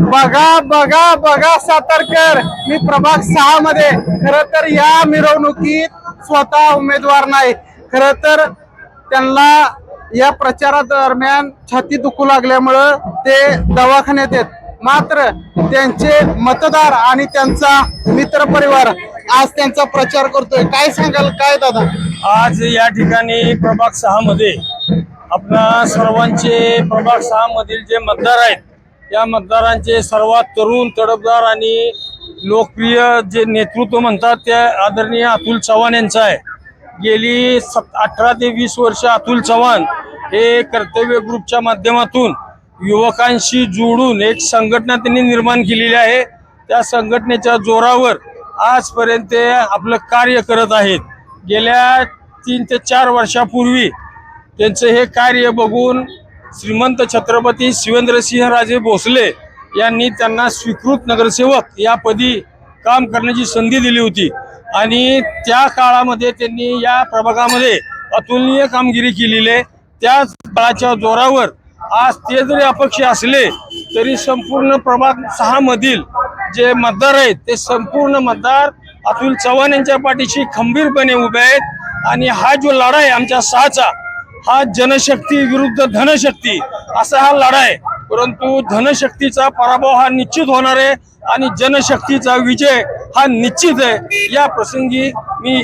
बघा बघा बघा सातारकर. मी प्रभाग सहा मध्ये. खर तर या मिरवणुकीत स्वतः उमेदवार नाही. खर तर त्यांना या प्रचारादरम्यान छाती दुखू लागल्यामुळं ते दवाखान्यात येत मात्र त्यांचे मतदार आणि त्यांचा मित्रपरिवार आज त्यांचा प्रचार करतोय. काय सांगाल काय दादा? आज या ठिकाणी प्रभाग सहा मध्ये आपणा सर्वांचे प्रभाग सहा मधील जे मतदार आहेत या मतदारांचे सर्वात तरुण तडफदार आणि लोकप्रिय जे नेतृत्व म्हणतात ते आदरणीय अतुल चव्हाण यांचं आहे. गेली सत अठरा ते वीस वर्ष अतुल चव्हाण हे कर्तव्य ग्रुपच्या माध्यमातून युवकांशी जोडून एक संघटना त्यांनी निर्माण केलेली आहे. त्या संघटनेच्या जोरावर आजपर्यंत ते आपलं कार्य करत आहेत. गेल्या तीन ते चार वर्षापूर्वी त्यांचं हे कार्य बघून श्रीमंत छत्रपती शिवेंद्रसिंहराजे भोसले यांनी त्यांना स्वीकृत नगरसेवक या पदी काम करण्याची संधी दिली होती. आणि त्या काळामध्ये त्यांनी या प्रभागामध्ये अतुलनीय कामगिरी केलेली आहे. त्याच काळाच्या जोरावर आज ते जरी अपक्ष असले तरी संपूर्ण प्रभाग सहामधील जे मतदार आहेत ते संपूर्ण मतदार अतुल चव्हाण यांच्या पाठीशी खंबीरपणे उभे आहेत. आणि हा जो लढा आहे आमच्या सहाचा हा जनशक्ती विरुद्ध धनशक्ती असा हा लढा आहे. परंतु धनशक्तीचा पराभव हा निश्चित होणार आहे आणि जनशक्तीचा विजय हा निश्चित आहे. या प्रसंगी मी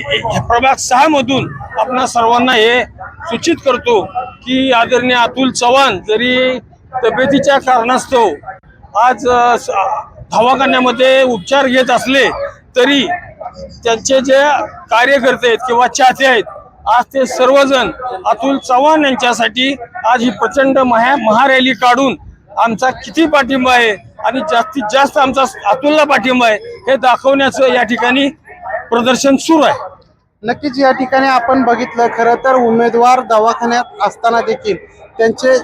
प्रभाग सहा मधून आपणा सर्वांना हे सूचित करतो की आदरणीय अतुल चव्हाण जरी तब्येतीच्या कारणास्तव आज दवाखान्यामध्ये उपचार घेत असले तरी त्यांचे जे कार्यकर्ते आहेत किंवा चाहते आहेत आज ते सर्वजण अतुल चव्हाण यांच्यासाठी आज ही प्रचंड महा महारॅली काढून आमचा किती पाठिंबा आहे आणि जास्तीत जास्त आमचा अतुलला पाठिंबा आहे हे दाखवण्याचं या ठिकाणी प्रदर्शन सुरू आहे. नक्कीच या ठिकाणी आपण बघितलं खरं तर उमेदवार दवाखान्यात असताना देखील त्यांचे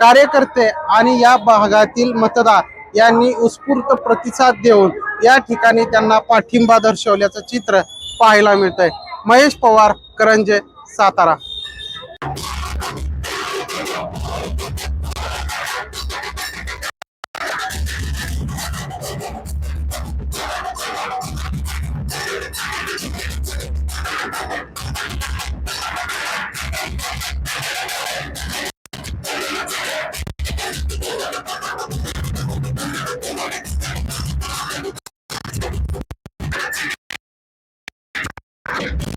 कार्यकर्ते आणि या भागातील मतदार यांनी उत्स्फूर्त प्रतिसाद देऊन या ठिकाणी त्यांना पाठिंबा दर्शवल्याचं चित्र पाहायला मिळतंय. महेश पवार करंजे सातारा Yeah.